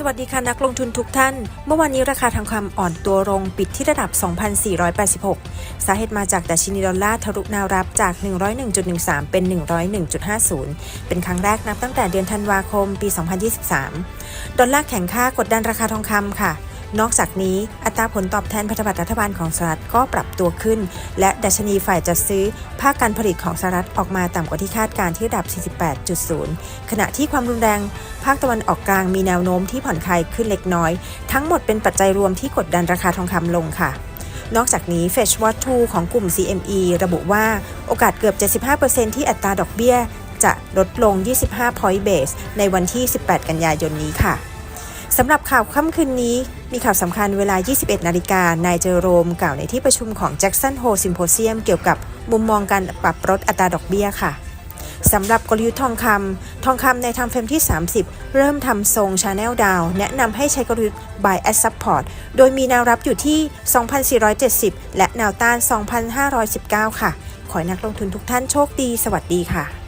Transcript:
สวัสดีค่ะนักลงทุนทุกท่าน เมื่อวานนี้ราคาทองคำอ่อนตัวลงปิดที่ระดับ 2,486 สาเหตุมาจากดัชนีดอลลาร์ทะลุแนวรับจาก 101.13 เป็น 101.50 เป็นครั้งแรกนับตั้งแต่เดือนธันวาคมปี 2023 ดอลลาร์แข็งค่ากดดันราคาทองคำค่ะ นอกจากนี้อัตราผลตอบแทนพันธบัตรรัฐบาลของสหรัฐก็ปรับตัวขึ้น และดัชนีฝ่ายจัดซื้อ ภาคการผลิตของสหรัฐออกมาต่ำกว่าที่คาดการที่ระดับ 48.0 ขณะที่ความรุนแรง ภาคตะวันออกกลางมีแนวโน้มที่ผ่อนคลายขึ้นเล็กน้อย ทั้งหมดเป็นปัจจัยรวมที่กดดันราคาทองคำลงค่ะนอกจากนี้ Fetch Watch 2ของกลุ่ม CME ระบุว่าโอกาสเกือบ 75%ที่อัตราดอกเบี้ย จะลดลง 25 point base ในวันที่ 18 กันยายนนี้ค่ะ สำหรับข่าวค่ำคืนนี้ มีข่าวสำคัญเวลา 21 นาฬิกา นายเจอโรมกล่าวในที่ประชุมของ Jackson Hole Symposium เกี่ยวกับมุมมองการปรับลดอัตราดอกเบี้ยค่ะสำหรับกลยุทธ์ทองคำ ทองคำในทำเฟรมที่ 30 เริ่มทำทรง Channel Down แนะนำให้ใช้กลยุทธ์ Buy at Support โดยมีแนวรับอยู่ที่ 2,470 และแนวต้าน 2,519 ค่ะ ขอให้นักลงทุนทุกท่านโชคดี สวัสดีค่ะ